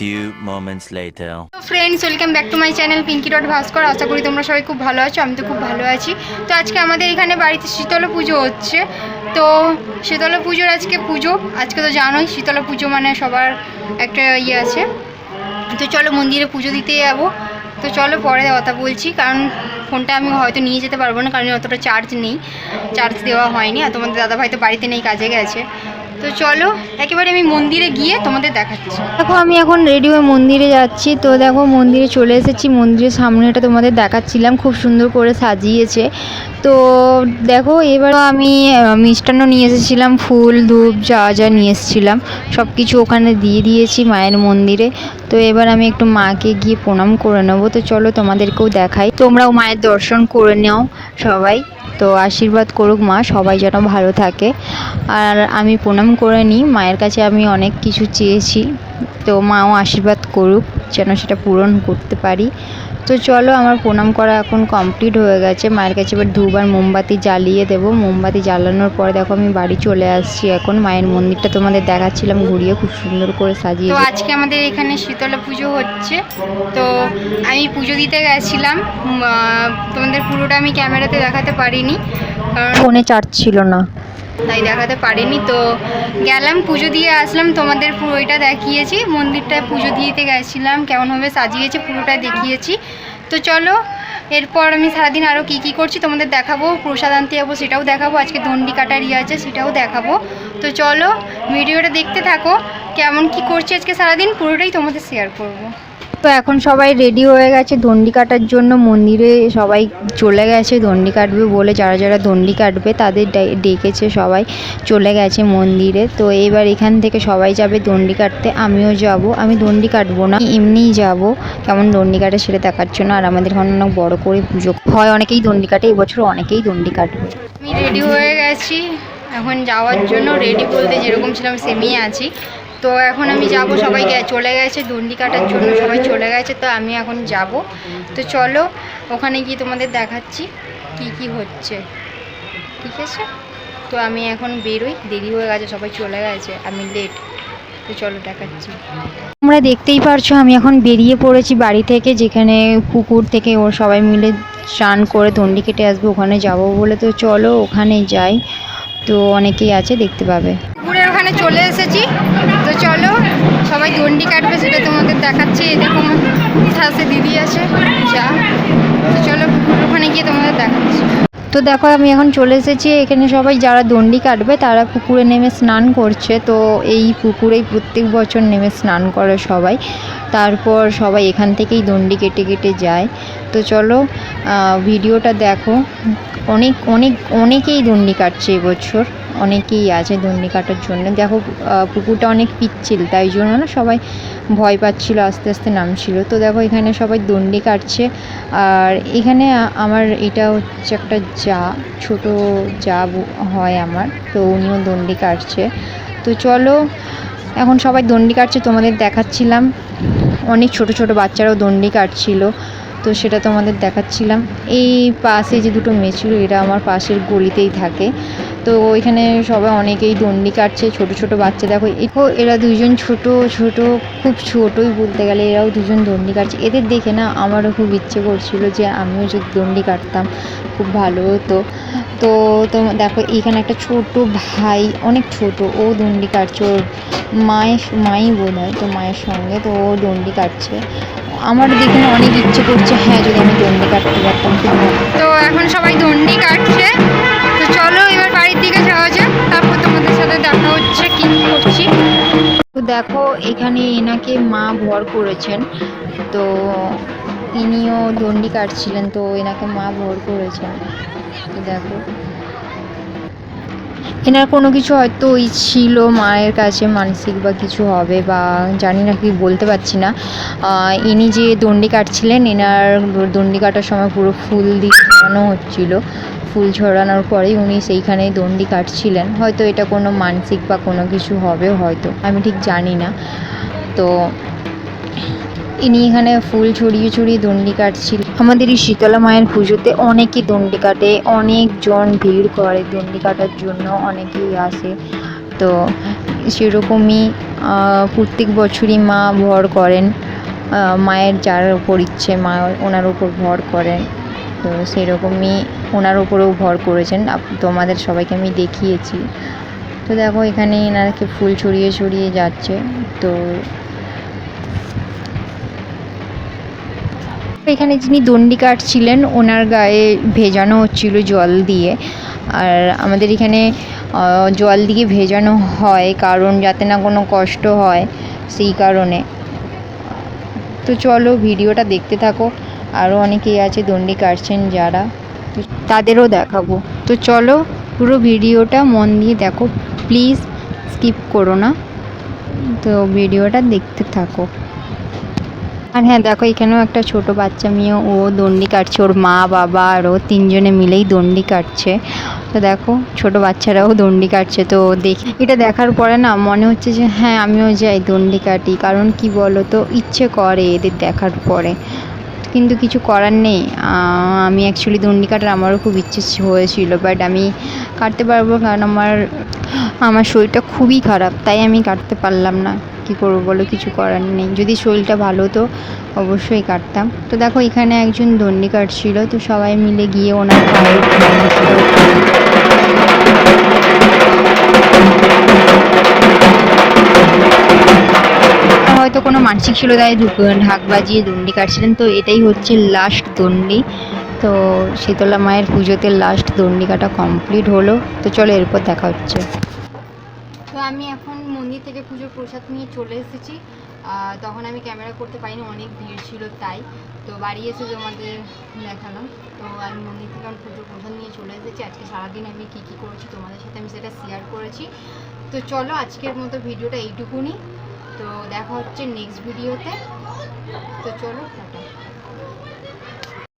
few moments later. Friends welcome back to my channel Pinki dot Bhaskar আশা করি তোমরা সবাই খুব ভালো আছো, আমি তো খুব ভালো আছি। তো আজকে আমাদের এখানে বাড়িতে শীতলা পুজো হচ্ছে। তো শীতলা পুজোর আজকে পুজো, আজকে তো জানোই শীতলা পুজো মানে সবার একটা ইয়ে আছে। তো চলো মন্দিরে পুজো দিতে যাব। তো চলো পরে কথা বলছি, কারণ ফোনটা আমি হয়তো নিয়ে যেতে পারব না, কারণ অতটা চার্জ নেই। চার্জ দেওয়া হয়নি, আর তোমাদের দাদাভাই তো বাড়িতে নেই, কাজে গেছে। তো চলো, একেবারে আমি মন্দিরে গিয়ে তোমাদের দেখাচ্ছি। দেখো, আমি এখন রেডি হয়ে মন্দিরে যাচ্ছি। তো দেখো, মন্দিরে চলে এসেছি। মন্দিরের সামনেটা তোমাদের দেখাচ্ছিলাম। খুব সুন্দর করে সাজিয়েছে। তো দেখো, এবার আমি মিষ্টান্ন নিয়ে এসেছিলাম। ফুল, ধূপ, যা যা নিয়ে এসেছিলাম সব কিছু ওখানে দিয়ে দিয়েছি মায়ের মন্দিরে। তো এবার আমি একটু মাকে গিয়ে প্রণাম করে নেব। তো চলো তোমাদেরকেও দেখাই। তোমরাও মায়ের দর্শন করে নাও সবাই। তো আশীর্বাদ করুক মা, সবাই যেন ভালো থাকে। আর আমি প্রণাম করে নিই। মায়ের কাছে আমি অনেক কিছু চেয়েছি। তো মাও আশীর্বাদ করুক যেন সেটা পূরণ করতে পারি। তো চলো আমার প্রণাম করা এখন কমপ্লিট হয়ে গেছে। মায়ের কাছে এবার দুবার মোমবাতি জ্বালিয়ে দেবো। মোমবাতি জ্বালানোর পরে দেখো আমি বাড়ি চলে আসছি এখন। মায়ের মন্দিরটা তোমাদের দেখাচ্ছিলাম ঘুরিয়ে খুব সুন্দর করে সাজিয়ে তো আজকে আমাদের এখানে শীতলা পুজো হচ্ছে। তো আমি পুজো দিতে গেছিলাম। তোমাদের পুরোটা আমি ক্যামেরাতে দেখাতে পারিনি। কারণ ফোনে চার্জ ছিল না। তাই দেখাতে পারিনি। তো গেলাম, পুজো দিয়ে আসলাম। তোমাদের পুরোটা দেখিয়েছি। মন্দিরটায় পুজো দিতে গেছিলাম। কেমনভাবে সাজিয়েছে পুরোটা দেখিয়েছি। তো চলো, এরপর আমি সারাদিন আরও কী কী করছি তোমাদের দেখাবো। প্রসাদ আনতে যাব, সেটাও দেখাবো। আজকে দণ্ডি কাটার ইয়ে আছে, সেটাও দেখাবো। তো চলো, ভিডিওটা দেখতে থাকো। কেমন কি করছি আজকে সারাদিন, পুরোটাই তোমাদের শেয়ার করব। তো এখন সবাই রেডি হয়ে গেছে। দণ্ডি কাটার জন্য মন্দিরে সবাই চলে গেছে। দণ্ডি কাটবে বলে যারা যারা দণ্ডি কাটবে তাদের ডেকেছে সবাই চলে গেছে মন্দিরে। তো এবার এখান থেকে সবাই যাবে দণ্ডি কাটতে। আমিও যাব। আমি দণ্ডি কাটবো না, এমনিই যাব। কেমন দণ্ডি কাটে সেটা দেখার জন্য। আর আমাদের এখানে অনেক বড় করে পুজো হয়। অনেকেই দণ্ডি কাটে এবছর অনেকেই দণ্ডি কাটবে। আমি রেডি হয়ে গেছি। এখন যাওয়ার জন্য রেডি বলতে যেরকম ছিলাম সেমই আছি। তো এখন আমি যাব, সবাই চলে গেছে দণ্ডি কাটার জন্য সবাই চলে গেছে, তো আমি এখন যাব। তো চলো, ওখানে গিয়ে তোমাদের দেখাচ্ছি কি কি হচ্ছে। ঠিক আছে? তো আমি এখন বেরোই, দেরি হয়ে গেছে, সবাই চলে গেছে, আমি লেট তো চলো দেখাচ্ছি। তোমরা দেখতেই পারছ, আমি এখন বেরিয়ে পড়েছি বাড়ি থেকে, যেখানে পুকুর থেকে ওর সবাই মিলে স্নান করে দণ্ডি কেটে আসবে, ওখানে যাব বলে। তো চলো, ওখানে যাই। তো অনেকেই আছে, দেখতে পাবে। ওখানে চলে এসেছি। তো চলো, সবাই দণ্ডি কাটবে সেটা তোমাদের দেখাচ্ছি। দেখো আমার দিদি আছে, যা। তো চলো ওখানে গিয়ে তোমাদের দেখাচ্ছি। তো দেখো, আমি এখন চলে এসেছি। এখানে সবাই যারা দণ্ডি কাটবে, তারা পুকুরে নেমে স্নান করছে। তো এই পুকুরেই প্রত্যেক বছর নেমে স্নান করে সবাই। তারপর সবাই এখান থেকেই দণ্ডি কেটে কেটে যায়। তো চলো ভিডিওটা দেখো। অনেক অনেক, অনেকেই দণ্ডি কাটছে এবছর। অনেকেই আছে দণ্ডি কাটার জন্য। দেখো পুকুরটা অনেক পিচ্ছিল, তাই জন্য না সবাই ভয় পাচ্ছিল, আস্তে আস্তে নামছিল। তো দেখো, এখানে সবাই দণ্ডি কাটছে। আর এখানে আমার এটা হচ্ছে একটা যা, ছোট যা হয় আমার, তো উনিও দণ্ডি কাটছে। তো চলো, এখন সবাই দণ্ডি কাটছে, তোমাদের দেখাচ্ছিলাম। অনেক ছোট ছোট বাচ্চারাও দণ্ডি কাটছিল, তো সেটা তোমাদের দেখাচ্ছিলাম। এই পাশে যে দুটো মেয়ে ছিল, এরা আমার পাশের গলিতেই থাকে। তো এখানে সবাই অনেকেই দণ্ডি কাটছে, ছোট ছোট বাচ্চা। দেখো এখো এরা দুজন ছোট ছোট, খুব ছোটই বলতে গেলে এরাও দুজন দণ্ডি কাটছে। এদের দেখে না আমারও খুব ইচ্ছে করছিল যে আমিও যদি দণ্ডি কাটতাম, খুব ভালো হতো। তো তো দেখো, এখানে একটা ছোট ভাই, অনেক ছোট, ও দণ্ডি কাটছে। ওর মায়ের মাই বোধ হয়, তো মায়ের সঙ্গে তো ও দণ্ডি কাটছে। আমার দেখে অনেক ইচ্ছে করছে হ্যাঁ যদি আমি দণ্ডি কাটতে পারতাম খুব দেখো, এখানে এনাকে মা ভর করেছেন। তো ইনিও দণ্ডি কাটছিলেন, তো এনাকে মা ভর করেছেন। তো দেখো। এনার কোনো কিছু হয়তো ওই ছিল মায়ের কাছে মানসিক বা কিছু হবে বা জানি না কি, বলতে পারছি না। ইনি যে দণ্ডি কাটছিলেন, এনার দণ্ডি কাটার সময় পুরো ফুল দিয়ে ছড়ানো হচ্ছিল। ফুল ছড়ানোর পরেই উনি সেইখানেই দণ্ডি কাটছিলেন। হয়তো এটা কোনো মানসিক বা কোনো কিছু হবে হয়তো, আমি ঠিক জানি না। তো ইনি এখানে ফুল ছড়িয়ে ছড়িয়ে দণ্ডি কাটছিল আমাদের এই শীতলা মায়ের পুজোতে অনেকেই দণ্ডি কাটে, অনেকজন ভিড় করে দণ্ডি কাটার জন্য, অনেকেই আসে। তো সেরকমই প্রত্যেক বছরই মা ভর করেন মায়ের যার উপর ইচ্ছে, মা ওনার উপর ভর করেন। তো সেরকমই ওনার ওপরেও ভর করেছেন। তোমাদের সবাইকে আমি দেখিয়েছি। তো দেখো, এখানে এনারকে ফুল ছড়িয়ে ছড়িয়ে যাচ্ছে। তো এখানে যিনি দণ্ডি কাটছিলেন ওনার গায়ে ভেজানো হচ্ছিল জল দিয়ে। আর আমাদের এখানে জল দিয়ে ভেজানো হয়, কারণ যাতে না কোনো কষ্ট হয় সেই কারণে। তো চলো, ভিডিওটা দেখতে থাকো। আরও অনেকেই আছে দণ্ডি কাটছেন যারা। তাদেরও দেখাবো। তো চলো পুরো ভিডিওটা মন দিয়ে দেখো। প্লিজ স্কিপ করো না। তো ভিডিওটা দেখতে থাকো। আর হ্যাঁ দেখো এখানেও একটা ছোট বাচ্চা মেয়ে, ও দণ্ডি কাটছে। ওর মা, বাবা আর ও তিনজনে মিলেই দণ্ডি কাটছে। তো দেখো, ছোট বাচ্চারাও দণ্ডি কাটছে। তো দেখি। এটা দেখার পরে না মনে হচ্ছে যে হ্যাঁ আমিও যাই দণ্ডি কাটি। কারণ কি বলো তো ইচ্ছে করে এদের দেখার পরে। কিন্তু কিছু করার নেই। আমি অ্যাকচুয়ালি দণ্ডি কাটার আমারও খুব ইচ্ছে হয়েছিল বাট আমি কাটতে পারব কারণ আমার আমার শরীরটা খুবই খারাপ, তাই আমি কাটতে পারলাম না। কী করব বলো, কিছু করার নেই। যদি শরীরটা ভালো হতো, অবশ্যই কাটতাম। তো দেখো, এখানে একজন দণ্ডি কাটছিল, তো সবাই মিলে গিয়ে ওনার হয়তো কোনো মানসিক ছিল তাই ধুপ- ঢাক বাজিয়ে দণ্ডি কাটছিলেন, তো এটাই হচ্ছে লাস্ট দণ্ডি। তো শীতলা মায়ের পুজোতে লাস্ট দণ্ডি কাটা কমপ্লিট হলো। তো চলো এরপর দেখা হচ্ছে। তো আমি এখন মন্দির থেকে পুজোর প্রসাদ নিয়ে চলে এসেছি। তখন আমি ক্যামেরা করতে পারিনি, অনেক ভিড় ছিল তাই। তো বাড়ি এসে তোমাদের দেখালাম। তো আমি মন্দির থেকে আমি পুজোর প্রসাদ নিয়ে চলে এসেছি। আজকে সারাদিন আমি কী কী করেছি তোমাদের সাথে আমি সেটা শেয়ার করেছি। তো চলো আজকের মতো ভিডিওটা এইটুকুনি। তো দেখা হচ্ছে নেক্সট ভিডিওতে তো চলো।